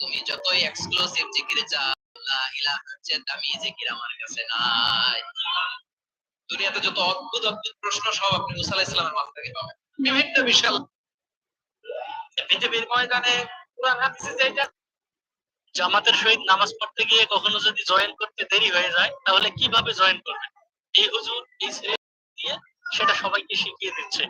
তুমি যতই এক্সক্লুসিভ জিকিরে চাও লা ইলাহার চেয়ে দামি জিকির আমার কাছে নাই। দুনিয়াতে যত অদ্ভুত অদ্ভুত প্রশ্ন সব আপনি মুসা আলাইহিস সালামের মাথা থেকে পাবেন। বিভিন্ন বিশাল পৃথিবীর ময়দানে কোরআন, হাদিসে যেটা জামাতের সহিত নামাজ পড়তে গিয়ে কখনো যদি জয়েন করতে দেরি হয়ে যায়, তাহলে কীভাবে জয়েন করবেন? এই হুজুর, এই দিয়ে সেটা সবাইকে শিখিয়ে দিচ্ছে।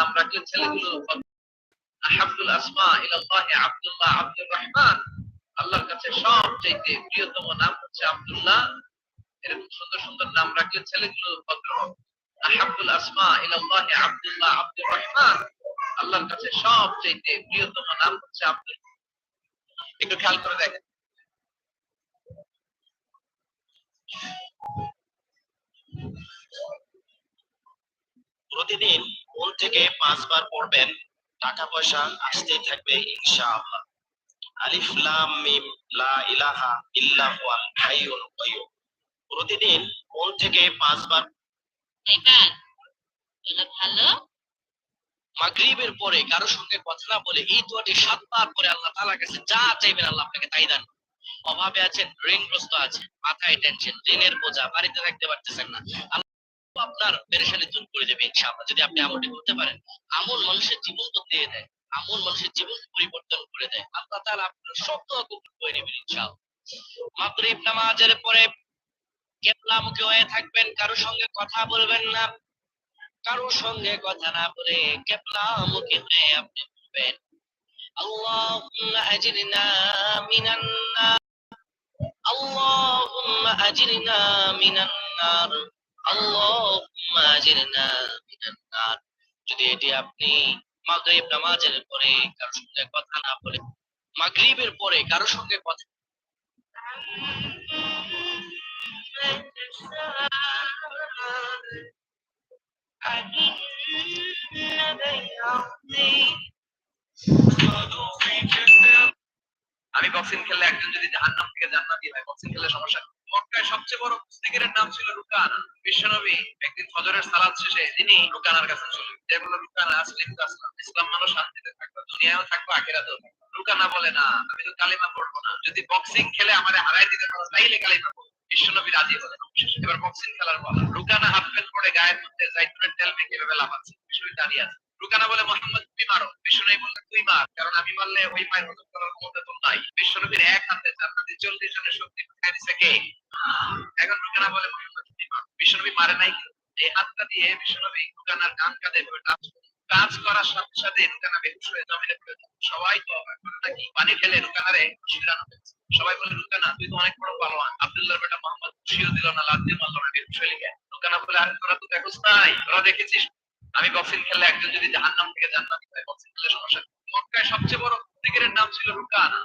নাম রাখলে ছেলেগুলো আহাবুল আসমা ইলাল্লাহ আব্দুল্লাহ আব্দুর রহমান, আল্লাহর কাছে সবচেয়ে প্রিয়তম নাম হচ্ছে আব্দুল্লাহ। এরকম সুন্দর সুন্দর নাম রাখলে ছেলেগুলো ভদ্র হবে। আহাবুল আসমা ইলাল্লাহ আব্দুল্লাহ আব্দুর রহমান, আল্লাহর কাছে সবচেয়ে প্রিয়তম নাম হচ্ছে আব্দুল। একটু খেয়াল করে দেখেন প্রতিদিন মন থেকে পাঁচবার পড়বেন টাকা পয়সা আসতেই থাকবে ইনশাআল্লাহ। আলিফ লাম মিম লা ইলাহা ইল্লা হুয়াল হাইয়ুল কাইয়ুম। প্রতিদিন থেকে পাঁচবার ভালো। মাগরিবের পরে কারও সঙ্গে কথা না বলে এই দোয়াটি সাতবার করে আল্লাহ তাআলার কাছে যা চাইবেন আল্লাহ আপনাকে তাই দান অভাবে আছেন ঋণগ্রস্ত আছেন মাথায় টেনশন ঋণের বোঝা বাড়িতে থাকতে পারতেছেন না। আপনার পেরেশানি দূর করে দেবে ইনশাআল্লাহ, যদি আপনি আমলটি করতে পারেন। আমল মানুষের জীবন বদলিয়ে দেয় আমল মানুষের জীবন পরিবর্তন করে দেয়। আল্লাহ তাআলা আপনার সব দোয়া কবুল করে নেবেন ইনশাআল্লাহ। মাগরিব নামাজের পরে কেবলামুখী হয়ে থাকবেন, কারও সঙ্গে কথা বলবেন না, কারও সঙ্গে কথা না বলে কেবলামুখী হয়ে আপনি বলবেন, আল্লাহুম্মা আজরিনা মিনান নার, আল্লাহুম্মা আজরিনা মিনান নার। আল্লাহুম্মা আজরিনা মিনান যদি এটি আপনি মাগরিব নামাজের পরে কারও সঙ্গে কথা না বলে, মাগরিবের পরে কারও সঙ্গে কথা আমি বক্সিং খেললে একজন যদি জাহান্নাম থেকে জান্নাতি হয় বক্সিং খেললে সমস্যা? মক্কায় সবচেয়ে বড় কুস্তিগিরের নাম ছিল রুকানা বিশ্বনবী একদিন ফজরের সালাত শেষে তিনি রুকানার কাছে চলে গেলেন। যেগুলো রুকানা আসলিম আসলাম। ইসলাম মানুষ শান্তিতে থাকবে দুনিয়াও থাকব, আখেরাতেও থাকব। রুকানা বলে, না, আমি তো কালিমা পড়ব না। যদি বক্সিং খেলে আমারে হারাই দিতে পারো, তাইলে কালিমা পড়ব। বিশ্বনবী রাজি হলেন। এবার বক্সিং খেলার বলা। রুকানা হাফ প্যান্ট পরে গায়ের মধ্যে জাইতুনের তেল মেখে এভাবে লাফাচ্ছে। বিশ্বনবী দাঁড়িয়ে আছে। রুকানা বলে, মোহাম্মদ তুমি মারো। বিশ্বনবী বললেন, তুই মার, কারণ আমি মারলে ওই মায়ের হজম করার ক্ষমতা নাই বিশ্বনবীর এক হাতে চল্লিশ জনের শক্তি কে? এখন বলে বিশ্বনবী মারে নাই এই হাতটা দিয়ে বিশ্বনবী কাজ করার সাথে সাথে বেহুশ হয়ে জমিনে সবাই তো নাকি পানি ফেলে শিরানো সবাই বলে তুই তো অনেক বড় পালোয়ান। আব্দুল্লাহর বেটা মোহাম্মদ খুশিও দিল না লাভ দিয়ে না, বেহুশ হয়ে বলে, আরে, তোরা তো দেখোস নাই। তোরা দেখেছিস? আমি বক্সিং খেললে একজন যদি জাহান্নাম থেকে জান্নাতি হয় বক্সিং খেললে সমস্যা? মক্কায় সবচেয়ে বড় কুস্তিগিরের নাম ছিল রুকানা